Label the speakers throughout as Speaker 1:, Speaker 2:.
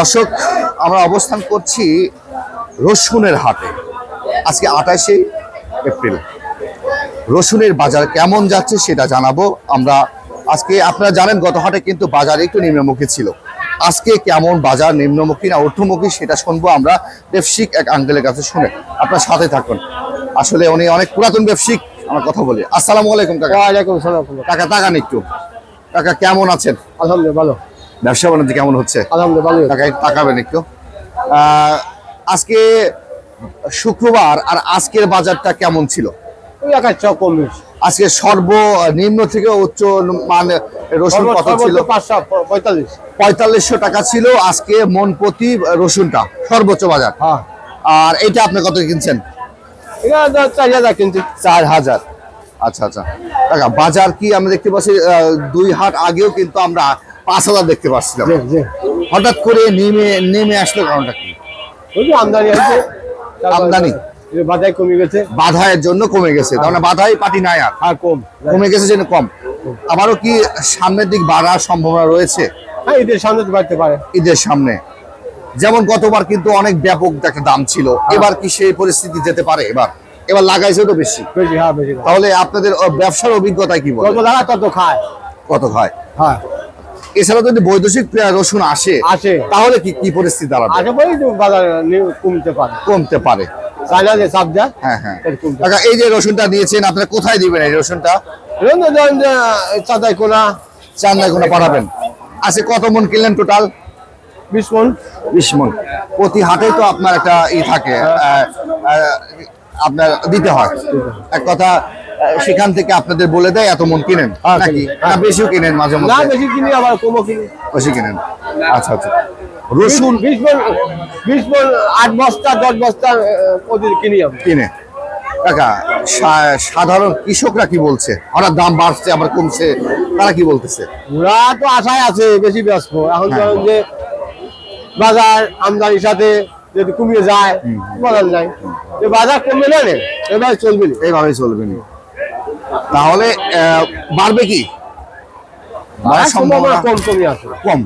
Speaker 1: দর্শক আমরা অবস্থান করছি রসুনের হাটে। আজকে আঠাশে এপ্রিল। রসুনের বাজার কেমন যাচ্ছে সেটা জানাব। আমরা আজকে আপনারা জানেন গত হাটে কিন্তু বাজার একটু নিম্নমুখী ছিল। আজকে কেমন বাজার নিম্নমুখী না ঊর্ধ্বমুখী সেটা শুনব আমরা। ব্যবসায়িক এক আঙ্কেলের কাছে শুনে। আপনার সাথে থাকুন। আসলে উনি অনেক পুরাতন ব্যবসিক আমার কথা বলি। আসসালামু আলাইকুম কাকা।
Speaker 2: ওয়ালাইকুম
Speaker 1: কাকা তাকান একটু। কাকা কেমন আছেন?
Speaker 2: আলহামদুলিল্লাহ ভালো।
Speaker 1: ব্যবসা বাণিজ্য কেমন হচ্ছে?
Speaker 2: আলহামদুলিল্লাহ
Speaker 1: তাকাবেন একটু। আজকে শুক্রবার আর আজকের বাজারটা কেমন ছিল? আজকে সর্বনিম্ন থেকে উচ্চ মানে রসুন কত ছিল? পঁয়তাল্লিশশো টাকা ছিল আজকে মন প্রতি রসুনটা সর্বোচ্চ বাজার।
Speaker 2: হ্যাঁ।
Speaker 1: আর এটা আপনি কত কিনছেন?
Speaker 2: চার হাজার কিনছি।
Speaker 1: চার হাজার। আচ্ছা আচ্ছা। বাজার কি আমরা দেখতে পাচ্ছি দুই হাট আগেও কিন্তু আমরা পাঁচ হাজার দেখতে পাচ্ছিলাম। হঠাৎ করে নেমে নেমে আসলো কারণটা কি?
Speaker 2: আমদানি আছে।
Speaker 1: আমদানি?
Speaker 2: বাজার কমে গেছে।
Speaker 1: বাধায়ের জন্য কমে গেছে। তার মানে বাধাই পাটি নাই আর।
Speaker 2: হ্যাঁ কম।
Speaker 1: কমে গেছে যেন কম। আবারও কি সামনের দিক বাড়ার সম্ভাবনা রয়েছে?
Speaker 2: হ্যাঁ ঈদের সামনে বাড়তে পারে।
Speaker 1: ঈদের সামনে। যেমন গতবার কিন্তু অনেক ব্যাপক একটা দাম ছিল। এবার কি সেই পরিস্থিতি যেতে পারে এবার? এবার লাগাইছে তো বেশি।
Speaker 2: বেশি হ্যাঁ বেশি।
Speaker 1: তাহলে আপনাদের ব্যবসার অভিজ্ঞতা কি বলে
Speaker 2: যত লাগা তত খায়।
Speaker 1: কত হয়
Speaker 2: হ্যাঁ।
Speaker 1: এছাড়া যদি বৈদেশিক পেঁয়াজ রসুন আসে
Speaker 2: আসে।
Speaker 1: তাহলে কি কি পরিস্থিতি দাঁড়াবে?
Speaker 2: করি তো বাজার কমতে পারে।
Speaker 1: কমতে পারে।
Speaker 2: চায়না যে চাপ দেয়
Speaker 1: হ্যাঁ। হ্যাঁ
Speaker 2: এটা
Speaker 1: এই যে রসুনটা নিয়েছেন আপনারা কোথায় দিবেন এই রসুনটা?
Speaker 2: চাঁদাই কোনা
Speaker 1: চান্দায় কোনো পাঠাবেন। আজকে কত মন কিনলেন টোটাল?
Speaker 2: বিশ মন।
Speaker 1: বিশ মন। প্রতি হাটে তো আপনার একটা ই থাকে আহ, আপনার দিতে হয়। এক কথা সেখান থেকে আপনাদের বলে দেয় এত মন কিনেন?
Speaker 2: হ্যাঁ,
Speaker 1: নাকি? না বেশিও কিনেন মাঝে
Speaker 2: না বেশি কিনি আবার কমও কিনি।
Speaker 1: বেশি কিনেন। আচ্ছা আচ্ছা। রসুন
Speaker 2: বিশ মন বিশ মন আট বস্তা দশ বস্তা কিনি
Speaker 1: কিনে। কাকা সাধারণ কৃষকরা কি বলছে? হঠাৎ দাম বাড়ছে আবার কমছে তারা কি বলতেছে?
Speaker 2: ওরা তো আশায় আছে বেশি ব্যস্ত। এখন
Speaker 1: হ্যাঁ।
Speaker 2: ধরেন যে বাজার আমদানির সাথে যদি কমিয়ে যায় বলার নাই। যে বাজার কমবে না রে? এবার চলবে না।
Speaker 1: এইভাবে চলবে না। তাহলে বাড়বে কি?
Speaker 2: সম্ভাবনা
Speaker 1: সম্ভাবনা
Speaker 2: কম কমই আছে?
Speaker 1: কম।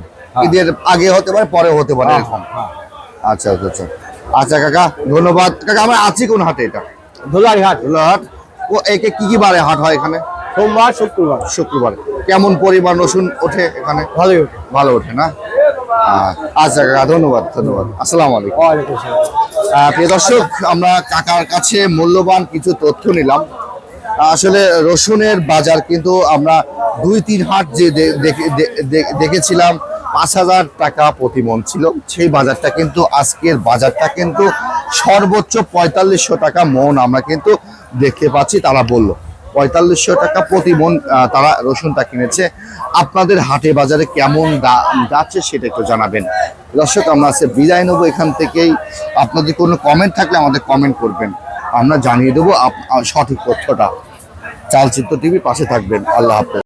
Speaker 1: ঈদের আগে হতে পারে পরে হতে পারে এরকম। আচ্ছা আচ্ছা আচ্ছা। আচ্ছা কাকা ধন্যবাদ। কাকা আমরা আছি কোন হাটে এটা?
Speaker 2: ধোলারি হাট।
Speaker 1: হাট। ও একে কি কি বারে হাট হয় এখানে?
Speaker 2: সোমবার শুক্রবার।
Speaker 1: শুক্রবার। কেমন পরিমাণ রসুন ওঠে এখানে?
Speaker 2: ভালোই ওঠে।
Speaker 1: ভালো ওঠে না? আচ্ছা কাকা ধন্যবাদ ধন্যবাদ। আসসালামু আলাইকুম। আহ, প্রিয় দর্শক আমরা কাকার কাছে মূল্যবান কিছু তথ্য নিলাম। আসলে রসুনের বাজার কিন্তু আমরা দুই, তিন হাট যে দেখেছিলাম, পাঁচ হাজার টাকা প্রতিমন ছিল। সেই বাজারটা কিন্তু আজকের বাজারটা কিন্তু সর্বোচ্চ পঁয়তাল্লিশশো টাকা মন আমরা কিন্তু দেখতে পাচ্ছি। তারা বলল, পঁয়তাল্লিশশো টাকা প্রতি মন তারা রসুনটা কিনেছে। আপনাদের হাটে বাজারে কেমন যাচ্ছে সেটা একটু জানাবেন। দর্শক, আমরা আজকে বিদায় নেব এখান থেকেই। আপনাদের কোনো কমেন্ট থাকলে আমাদের কমেন্ট করবেন। আমরা জানিয়ে দেবো সঠিক তথ্যটা। চালচিত্র টিভি পাশে থাকবেন। আল্লাহ হাফেজ।